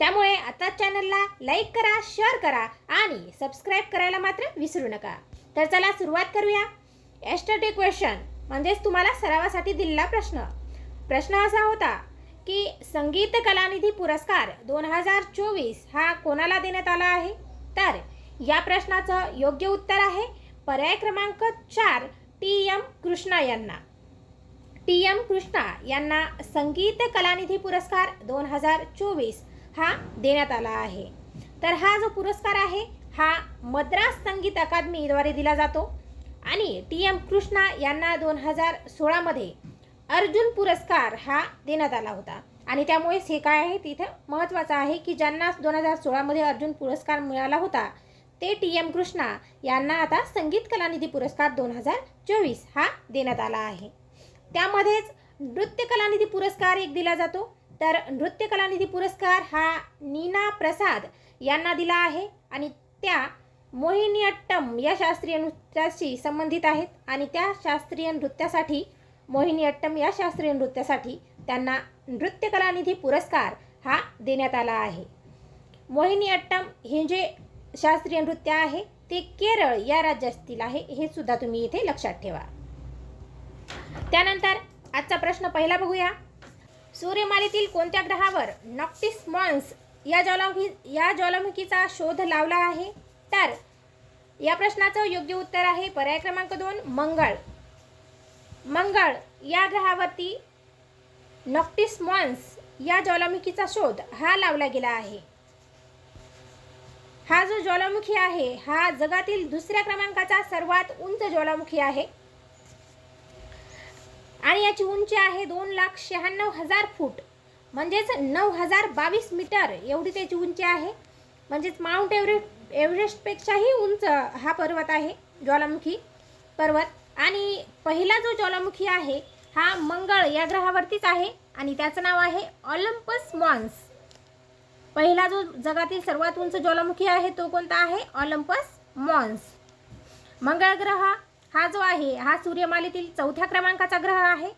त्यामुळे आता चॅनलला लाईक करा शेअर करा आणि सबस्क्राईब करायला मात्र विसरू नका. तर चला सुरुवात करूया. एस्टर्डे क्वेश्चन म्हणजेच तुम्हाला सरावासाठी दिलेला प्रश्न. प्रश्न असा होता की संगीत कलानिधी पुरस्कार दोन हजार चोवीस हा कोणाला देण्यात आला आहे? तर या प्रश्नाचं योग्य उत्तर आहे पर्याय क्रमांक चार टी एम कृष्णा यांना. टी एम कृष्णा यांना संगीत कलानिधी पुरस्कार दोन हजार चोवीस हा देण्यात आला आहे. तर हा जो पुरस्कार आहे हा मद्रास संगीत अकादमीद्वारे दिला जातो. आणि टी एम कृष्णा यांना दोन हजार सोळामध्ये अर्जुन पुरस्कार हा देण्यात आला होता. आणि त्यामुळेच हे काय आहे तिथं महत्त्वाचं आहे की ज्यांना दोन हजार सोळामध्ये अर्जुन पुरस्कार मिळाला होता ते टी एम कृष्णा यांना आता संगीत कलानिधी पुरस्कार दोन हजार चोवीस हा देण्यात आला आहे. त्यामध्येच नृत्य कलानिधी पुरस्कार एक दिला जातो. तर नृत्य कलानिधी पुरस्कार हा नीना प्रसाद यांना दिला आहे आणि त्या मोहिनीअट्टम या शास्त्रीय नृत्याशी संबंधित आहेत आणि त्या शास्त्रीय नृत्यासाठी मोहिनीअट्टम या शास्त्रीय नृत्यासाठी त्यांना नृत्य कलानिधी पुरस्कार हा देण्यात आला आहे. मोहिनीअट्टम हे जे शास्त्रीय नृत्य आहे ते केरळ या राज्यातील आहे हे सुद्धा तुम्ही इथे लक्षात ठेवा. त्यानंतर आजचा प्रश्न पहिला बघूया. सूर्यमालेतील कोणत्या ग्रहावर नॉक्टिस मॉन्स या ज्वालामुखी या ज्वालामुखीचा शोध लावला आहे? तर या प्रश्नाचं योग्य उत्तर आहे पर्याय क्रमांक दोन मंगळ. मंगळ या ग्रहावरती नॉक्टिस मॉन्स या ज्वालामुखीचा शोध हा लावला गेला आहे. हा जो ज्वालामुखी आहे हा जगातील दुसऱ्या क्रमांकाचा सर्वात उंच ज्वालामुखी आहे. आणि याची उंची आहे दोन लाख शहाण्णव हजार फूट. म्हणजेच नऊ हजार बावीस मीटर एवढी त्याची उंची आहे. म्हणजेच माउंट एव्हरेस्ट एव्हरेस्टपेक्षाही उंच हा पर्वत आहे ज्वालामुखी पर्वत. आणि पहिला जो ज्वालामुखी आहे हा मंगळ या ग्रहावरतीच आहे आणि त्याचं नाव आहे ऑलिम्पस मॉन्स. पहिला जो जगातील सर्वात उंच ज्वालामुखी आहे तो कोणता आहे? Olympus Mons. मंगळ ग्रह हा जो आहे हा सूर्यमालेतील चौथ्या क्रमांकाचा ग्रह आहे.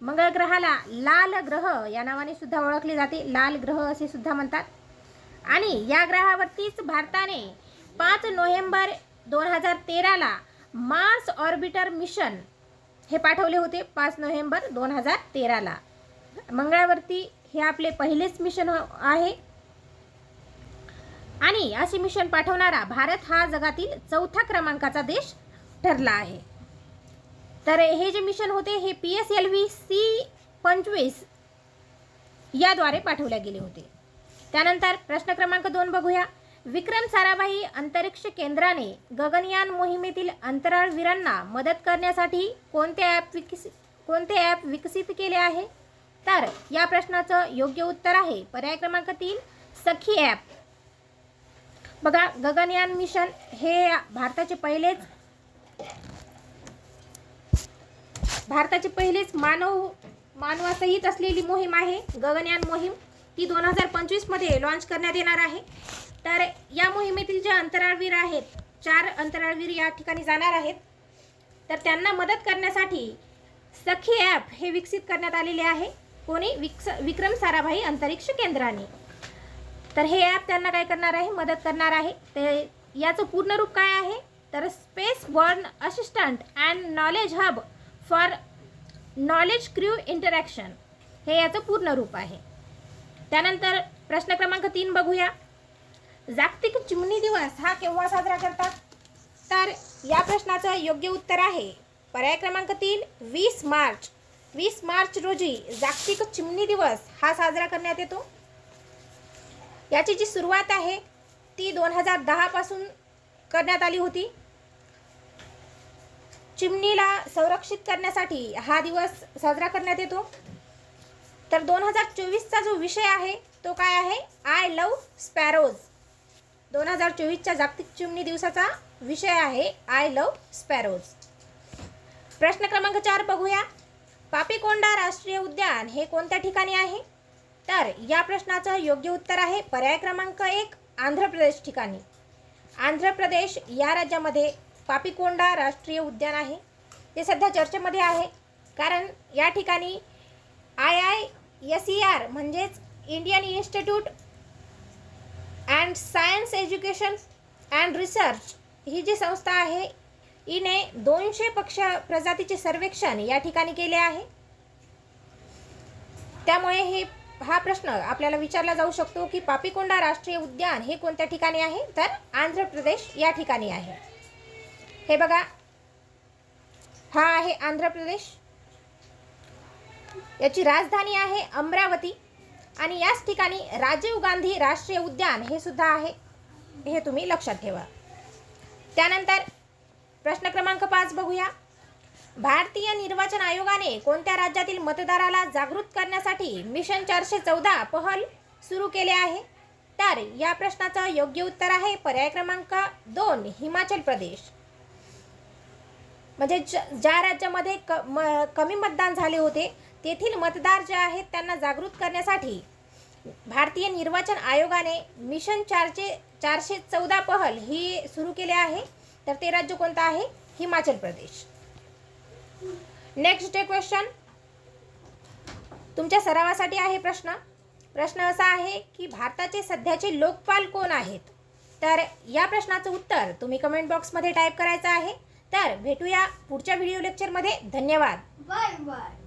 मंगळ ग्रहाला लाल ग्रह या नावाने सुद्धा ओळखले जाते. लाल ग्रह असे सुद्धा म्हणतात. आणि या ग्रहावरतीच भारताने पाच नोव्हेंबर दोन हजार तेराला मार्स ऑर्बिटर मिशन हे पाठवले होते पाच नोव्हेंबर दोन हजार तेराला. मंगळावरती हे आपले पहिलेच मिशन आहे. आणि असे मिशन पाठवणारा भारत हा जगातील चौथ्या क्रमांकाचा देश ठरला आहे. तर हे जे मिशन होते हे P S L V C पंचवीस याद्वारे पाठवले गेले होते. त्यानंतर प्रश्न क्रमांक दोन बघूया. विक्रम साराभाई अंतरिक्ष केंद्राने गगनयान मोहिमेतील अंतराळवीरांना मदत करण्यासाठी कोणते ॲप विकसित कोणते ॲप विकसित केले आहे? तर या प्रश्नाचं योग्य उत्तर आहे. पर्याय क्रमांक तीन सखी ॲप बघा गगनयान मिशन हे भारताचे पहिलेच भारताचे पहिलेच मानव मानवासहित असलेली मोहीम आहे गगनयान मोहीम. ती दोन हजार पंचवीसमध्ये लॉन्च करण्यात येणार आहे. तर या मोहिमेतील जे अंतराळवीर आहेत चार अंतराळवीर या ठिकाणी जाणार आहेत. तर त्यांना मदत करण्यासाठी सखी ॲप हे विकसित करण्यात आलेले आहे. कोणी? विक्स विक्रम साराभाई अंतरिक्ष केंद्राने. तर हे ॲप त्यांना काय करणार आहे? मदत करणार आहे. ते याचं पूर्ण रूप काय आहे? तर space borne assistant and knowledge hub for knowledge crew interaction. हे याचं पूर्ण रूप आहे. त्यानंतर प्रश्न क्रमांक तीन बघूया. जागतिक चिमणी दिवस हा केव्हा साजरा करतात? तर या प्रश्नाचं योग्य उत्तर आहे. पर्याय क्रमांक तीन वीस मार्च. वीस मार्च रोजी जागतिक चिमणी दिवस हा साजरा करण्यात येतो. याची जी सुरुवात आहे ती दोन हजार दहापासून करण्यात आली होती. चिमणीला संरक्षित करण्यासाठी हा दिवस साजरा करण्यात येतो. तर दोन हजार चोवीसचा जो विषय आहे तो काय आहे? आय लव स्पॅरोज दोन हजार चोवीसच्या जागतिक चिमणी दिवसाचा विषय आहे आय लव स्पॅरोज प्रश्न क्रमांक चार बघूया. पापीकोंडा राष्ट्रीय उद्यान हे कोणत्या ठिकाणी आहे? तर या प्रश्नाचं योग्य उत्तर आहे पर्याय क्रमांक एक आंध्र प्रदेश ठिकाणी. आंध्र प्रदेश या राज्यामध्ये पापीकोंडा राष्ट्रीय उद्यान आहे. ते सध्या चर्चेमध्ये आहे. कारण या ठिकाणी I I S E R म्हणजेच Indian Institute and Science Education and Research ही जी संस्था आहे हिने दोनशे पक्ष प्रजातीचे सर्वेक्षण या ठिकाणी केले आहे. त्यामुळे हे हा प्रश्न आपल्याला विचारला जाऊ शकतो की पापीकोंडा राष्ट्रीय उद्यान हे कोणत्या ठिकाणी आहे? तर आंध्र प्रदेश या ठिकाणी आहे. हे बघा. हा आहे आंध्र प्रदेश. याची राजधानी आहे अमरावती. आणि याच ठिकाणी राजीव गांधी राष्ट्रीय उद्यान हे सुद्धा आहे. हे तुम्ही लक्षात ठेवा. त्यानंतर प्रश्न क्रमांक पाच बघूया. भारतीय निर्वाचन आयोगाने कोणत्या राज्यातील मतदाराला जागृत करण्यासाठी मिशन चारशे चौदा पहल सुरू केले आहे? तर या प्रश्नाचं योग्य उत्तर आहे पर्याय क्रमांक दोन हिमाचल प्रदेश. म्हणजे ज- ज्या राज्यामध्ये क म कमी मतदान झाले होते तेथील मतदार जे आहेत त्यांना जागृत करण्यासाठी भारतीय निर्वाचन आयोगाने मिशन चारशे चारशे चौदा पहल ही सुरू केले आहे. तर ते राज्य कोणतं आहे? Himachal Pradesh. Next day question तुमच्या सरावासाठी आहे प्रश्न. प्रश्न असा आहे की भारताचे सध्याचे लोकपाल कोण आहेत? तर या प्रश्नाचं उत्तर तुम्ही कमेंट बॉक्समध्ये टाईप करायचं आहे. तर भेटूया पुढच्या व्हिडिओ लेक्चरमध्ये धन्यवाद बर bye.